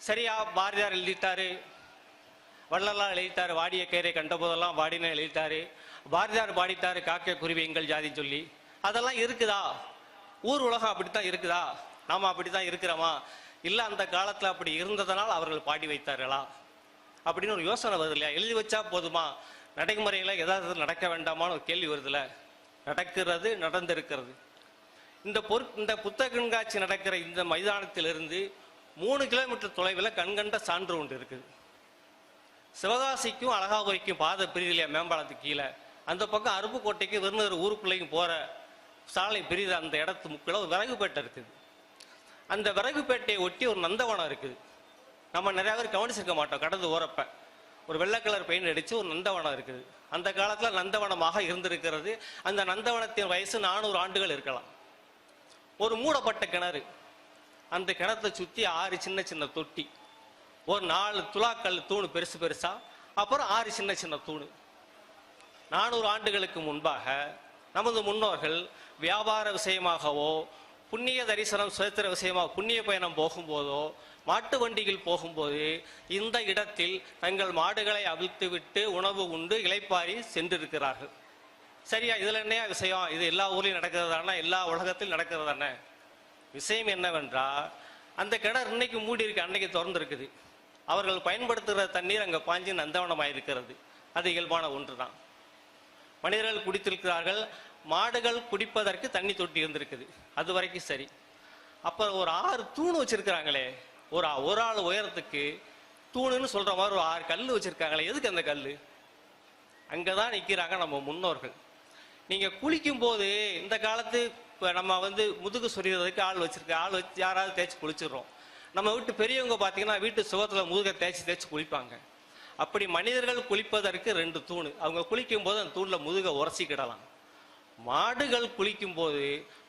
சரியா பாரதியார் எழுதிட்டாரு வள்ளலார் எழுதிட்டாரு வாடிய கயிறை கண்டபோதெல்லாம் வாடின எழுதிட்டாரு. பாரதியார் பாடிட்டாரு காக்கை குருவி எங்கள் ஜாதி சொல்லி. அதெல்லாம் இருக்குதா? ஊர் உலகம் அப்படித்தான் இருக்குதா? நாம அப்படித்தான் இருக்கிறோமா? இல்லை அந்த காலத்தில் அப்படி இருந்ததனால் அவர்கள் பாடி வைத்தார்களா? அப்படின்னு ஒரு யோசனை வருது இல்லையா? எழுதி வச்சா போதுமா? நடைமுறையில் ஏதாவது நடக்க வேண்டாமான்னு ஒரு கேள்வி வருதுல? நடக்கிறது நடந்திருக்கிறது. இந்த பொரு இந்த புத்தக கண்காட்சி நடக்கிற இந்த மைதானத்திலிருந்து மூணு கிலோமீட்டர் தொலைவில் கண்கண்ட சான்று ஒன்று இருக்குது சிவகாசிக்கும் அழகாபுரிக்கும் பாதை பிரிதில்லையா மேம்பாலத்துக்கு கீழே. அந்த பக்கம் அருப்புக்கோட்டைக்கு விருதுநகர் ஊருக்குள்ளேயும் போகிற சாலை பிரித அந்த இடத்து முக்கில் ஒரு விறகுப்பேட்டை இருக்குது. அந்த விறகுப்பேட்டையை ஒட்டி ஒரு நந்தவனம் இருக்குது. நம்ம நிறையா பேர் கவனிச்சிருக்க மாட்டோம் கடந்து ஓரப்ப ஒரு வெள்ளை கலர் பெயிண்ட் அடித்து ஒரு நந்தவனம் இருக்குது. அந்த காலத்தில் நந்தவனமாக இருந்திருக்கிறது. அந்த நந்தவனத்தின் வயசு நானூறு ஆண்டுகள் இருக்கலாம். ஒரு மூடப்பட்ட கிணறு. அந்த கிணத்தை சுற்றி ஆறு சின்ன சின்ன தொட்டி. ஒரு நாலு துலாக்கல் தூணு பெருசு பெருசா அப்புறம் ஆறு சின்ன சின்ன தூணு. நானூறு ஆண்டுகளுக்கு முன்பாக நமது முன்னோர்கள் வியாபார விஷயமாகவோ புண்ணிய தரிசனம் சுதந்திர விஷயமாக புண்ணிய பயணம் போகும்போதோ மாட்டு வண்டியில் போகும்போது இந்த இடத்தில் தங்கள் மாடுகளை அவிழ்த்து விட்டு உணவு உண்டு இளைப்பாரி சென்றிருக்கிறார்கள். சரியா இதில் என்னையா விஷயம்? இது எல்லா ஊர்லேயும் நடக்கிறது தானே எல்லா உலகத்திலும் நடக்கிறது தானே விஷயம் என்னவென்றால் அந்த கிணறு இன்னைக்கு மூடி இருக்கு அன்னைக்கு திறந்துருக்குது. அவர்கள் பயன்படுத்துகிற தண்ணீர் அங்கே பாஞ்சி நந்தவனமாக இருக்கிறது அது இயல்பான ஒன்று தான் மனிதர்கள் குடித்திருக்கிறார்கள் மாடுகள் குடிப்பதற்கு தண்ணி தொட்டி இருந்திருக்குது. அது வரைக்கும் சரி. அப்புறம் ஒரு ஆறு தூண் வச்சிருக்கிறாங்களே ஒரு ஒரு ஆள் உயரத்துக்கு தூணுன்னு சொல்கிற மாதிரி ஒரு ஆறு கல் வச்சுருக்காங்களே எதுக்கு அந்த கல் அங்கே தான் நிற்கிறாங்க நம்ம முன்னோர்கள். நீங்கள் குளிக்கும் போது இந்த காலத்து இப்போ நம்ம வந்து முதுகு சொரியறதுக்கு ஆள் வச்சிருக்க ஆள் வச்சு யாராவது தேய்ச்சி குளிச்சிடுறோம். நம்ம வீட்டு பெரியவங்க பார்த்தீங்கன்னா வீட்டு சுகத்தில் முதுகை தேய்ச்சி தேய்ச்சி குளிப்பாங்க. அப்படி மனிதர்கள் குளிப்பதற்கு ரெண்டு தூண். அவங்க குளிக்கும் போது அந்த தூண்ல முதுகை உரசிக்கிடலாம் மாடுகள் குளிக்கும் போது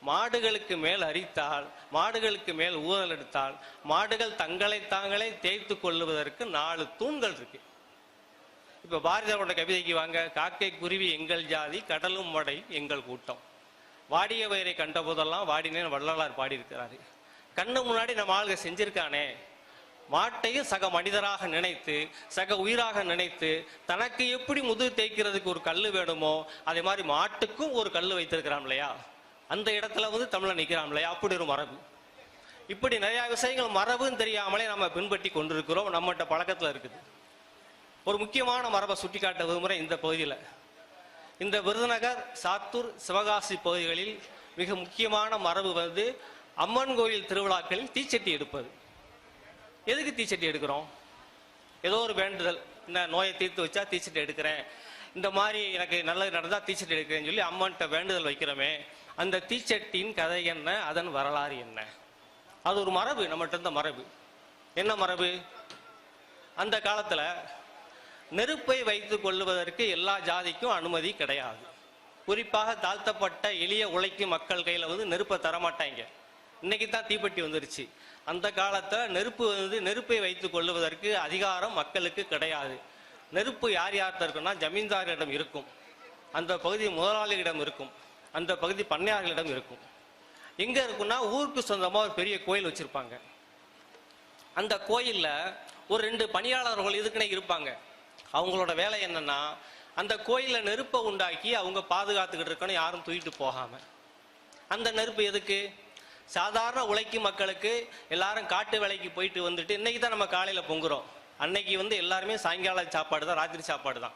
மாடுகளுக்கு மேல் அரித்தால் மாடுகளுக்கு மேல் ஊதல் எடுத்தால் மாடுகள் தங்களை தாங்களே தேய்த்து கொள்ளுவதற்கு நாலு தூண்கள் இருக்கு. இப்போ பாரதியாரோட கவிதைக்கு வாங்க காக்கை குருவி எங்கள் ஜாதி கடலும் மடை எங்கள் கூட்டம். வாடிய வயிறை கண்ட போதெல்லாம் வாடினேன் வள்ளலார் பாடியிருக்கிறாரு. கண்ணு முன்னாடி நம்ம ஆளுக செஞ்சிருக்கானே. மாட்டையும் சக மனிதராக நினைத்து சக உயிராக நினைத்து தனக்கு எப்படி முதுகு தேய்க்கிறதுக்கு ஒரு கல் வேணுமோ அதே மாதிரி மாட்டுக்கும் ஒரு கல் வைத்திருக்கிறான் இல்லையா? அந்த இடத்துல வந்து தமிழன் நிற்கிறான் இல்லையா? அப்படி ஒரு மரபு. இப்படி நிறைய விஷயங்கள் மரபுன்னு தெரியாமலே நம்ம பின்பற்றி கொண்டிருக்கிறோம். நம்மகிட்ட பழக்கத்தில் இருக்குது. ஒரு முக்கியமான மரபை சுட்டிக்காட்ட விரும்புகிற இந்த பகுதியில். இந்த விருதுநகர் சாத்தூர் சிவகாசி பகுதிகளில் மிக முக்கியமான மரபு வந்து அம்மன் கோயில் திருவிழாக்களில் தீச்சட்டி எடுப்பது. எதுக்கு தீச்சட்டி எடுக்கிறோம்? ஏதோ ஒரு வேண்டுதல். இந்த நோயை தீர்த்து வச்சா தீச்சட்டி எடுக்கிறேன். இந்த மாதிரி எனக்கு நல்லது நடந்தால் தீச்சட்டி எடுக்கிறேன்னு சொல்லி அம்மன்கிட்ட வேண்டுதல் வைக்கிறோமே. அந்த தீச்சட்டியின் கதை என்ன? அதன் வரலாறு என்ன? அது ஒரு மரபு நம்மகிட்ட இருந்த மரபு. என்ன மரபு? அந்த காலத்தில் நெருப்பை வைத்துக் கொள்ளுவதற்கு எல்லா ஜாதிக்கும் அனுமதி கிடையாது. குறிப்பாக தாழ்த்தப்பட்ட எளிய உழைக்கும் மக்கள் கையில் வந்து நெருப்பை தரமாட்டாங்க. இன்னைக்கு தான் தீப்பெட்டி வந்துருச்சு. அந்த காலத்தில் நெருப்பு வந்து நெருப்பை வைத்துக் கொள்ளுவதற்கு அதிகாரம் மக்களுக்கு கிடையாது. நெருப்பு யார் யார்கிட்ட இருக்குன்னா ஜமீன்தார்களிடம் இருக்கும். அந்த பகுதி முதலாளிகளிடம் இருக்கும். அந்த பகுதி பண்ணையாளர்களிடம் இருக்கும். எங்கே இருக்குன்னா ஊருக்கு சொந்தமாக ஒரு பெரிய கோயில் வச்சுருப்பாங்க. அந்த கோயிலில் ஒரு ரெண்டு பணியாளர்கள் இதுக்குன்னே இருப்பாங்க. அவங்களோட வேலை என்னன்னா அந்த கோயிலில் நெருப்பை உண்டாக்கி அவங்க பாதுகாத்துக்கிட்டு இருக்கணும் யாரும் தூக்கிட்டு போகாம. அந்த நெருப்பு எதுக்கு? சாதாரண உழைக்கும் மக்களுக்கு எல்லாரும் காட்டு வேலைக்கு போயிட்டு வந்துட்டு இன்னைக்கு தான் நம்ம காலையில பொங்குறோம். அன்னைக்கு வந்து எல்லாருமே சாயங்கால சாப்பாடு தான் ராத்திரி சாப்பாடு தான்.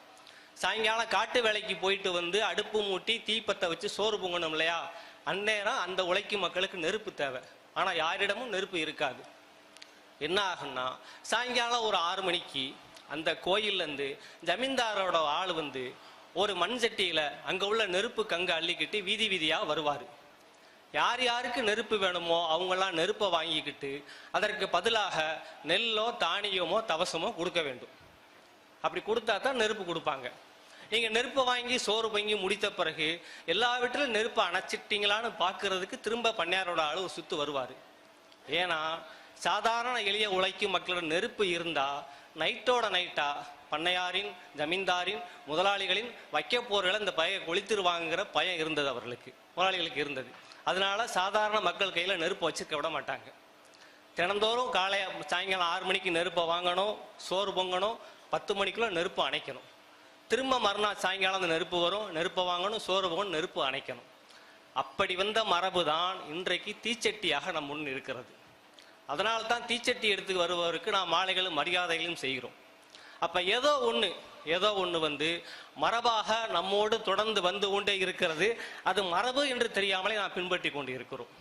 சாயங்காலம் காட்டு வேலைக்கு போயிட்டு வந்து அடுப்பு மூட்டி தீப்பத்தை வச்சு சோறு பொங்கணும் இல்லையா? அந்நேரம் அந்த உழைக்கும் மக்களுக்கு நெருப்பு தேவை. ஆனா யாரிடமும் நெருப்பு இருக்காது. என்ன ஆகும்னா சாயங்காலம் ஒரு ஆறு மணிக்கு அந்த கோயில்லேருந்து ஜமீன்தாரோட ஆள் வந்து ஒரு மண் சட்டியில் அங்கே உள்ள நெருப்பு கங்கை அள்ளிக்கிட்டு வீதி வீதியாக வருவார். யார் யாருக்கு நெருப்பு வேணுமோ அவங்கெல்லாம் நெருப்பை வாங்கிக்கிட்டு அதற்கு பதிலாக நெல்லோ தானியமோ தவசமோ கொடுக்க வேண்டும். அப்படி கொடுத்தா தான் நெருப்பு கொடுப்பாங்க. நீங்கள் நெருப்பை வாங்கி சோறு வாங்கி முடித்த பிறகு எல்லா வீட்டிலும் நெருப்பை அணைச்சிட்டீங்களான்னு பார்க்கறதுக்கு திரும்ப பண்ணையாரோட ஆளு சுற்று வருவார். ஏன்னா சாதாரண எளிய உழைக்கும் மக்களோட நெருப்பு இருந்தா நைட்டோட நைட்டா பண்ணையாரின் ஜமீன்தாரின் முதலாளிகளின் வைக்க போர்களை இந்த பய கொளித்திருவாங்கிற பயம் இருந்தது அவர்களுக்கு. முதலாளிகளுக்கு இருந்தது. அதனால சாதாரண மக்கள் கையில் நெருப்பு வச்சுக்க விட மாட்டாங்க. தினந்தோறும் காலை சாயங்காலம் ஆறு மணிக்கு நெருப்பை வாங்கணும் சோறு பொங்கணும் பத்து மணிக்குள்ள நெருப்பு அணைக்கணும். திரும்ப மறுநாள் சாயங்காலம் அந்த நெருப்பு வரும் நெருப்பை வாங்கணும் சோறு பொங்கணும் நெருப்பு அணைக்கணும். அப்படி வந்த மரபு தான் இன்றைக்கு தீச்சட்டியாக நம் முன் இருக்கிறது. அதனால் தான் தீச்சட்டி எடுத்து வருபவருக்கு நாம் மாலைகளும் மரியாதைகளும் செய்கிறோம். அப்போ ஏதோ ஒன்று ஏதோ ஒன்று வந்து மரபாக நம்மோடு தொடர்ந்து வந்து கொண்டே இருக்கிறது. அது மரபு என்று தெரியாமலே நாம் பின்பற்றி கொண்டு இருக்கிறோம்